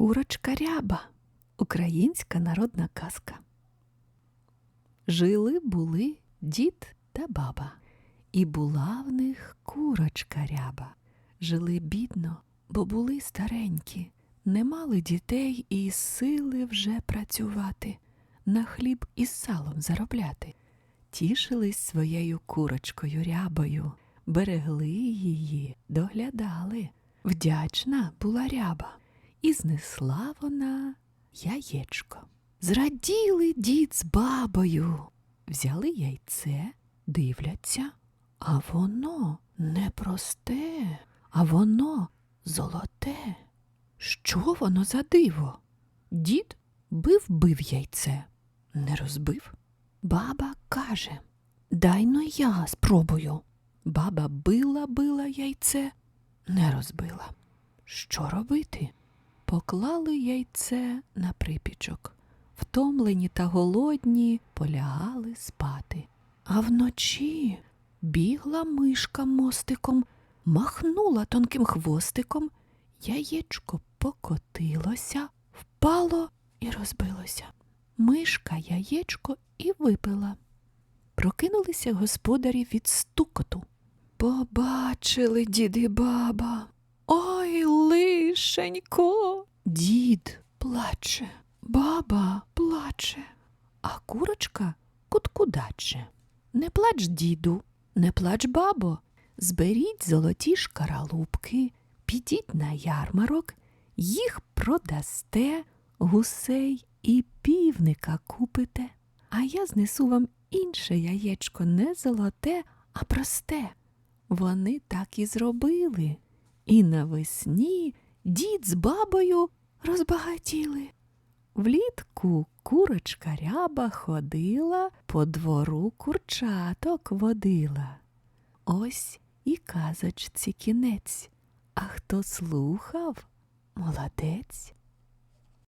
Курочка ряба. Українська народна казка. Жили були дід та баба, і була в них курочка ряба. Жили бідно, бо були старенькі, не мали дітей і сили вже працювати, на хліб із салом заробляти. Тішились своєю курочкою рябою, берегли її, доглядали. Вдячна була ряба, і знесла вона яєчко. Зраділи дід з бабою. Взяли яйце, дивляться, а воно не просте, а воно золоте. Що воно за диво? Дід бив бив яйце, не розбив. Баба каже Дай но я спробую. Баба била била яйце, не розбила. Що робити? Поклали яйце на припічок. Втомлені та голодні полягали спати. А вночі бігла мишка мостиком, махнула тонким хвостиком, яєчко покотилося, впало і розбилося. Мишка яєчко і випила. Прокинулися господарі від стукоту. Побачили дід і баба. Ой, лишенько. Дід плаче, баба плаче, а курочка куткудаче. Не плач, діду, не плач, бабо. Зберіть золоті шкаралупки, підіть на ярмарок, їх продасте, гусей і півника купите. А я знесу вам інше яєчко, не золоте, а просте. Вони так і зробили. І навесні дід з бабою розбагатіли. Влітку курочка ряба ходила, по двору курчаток водила. Ось і казочці кінець. А хто слухав, молодець.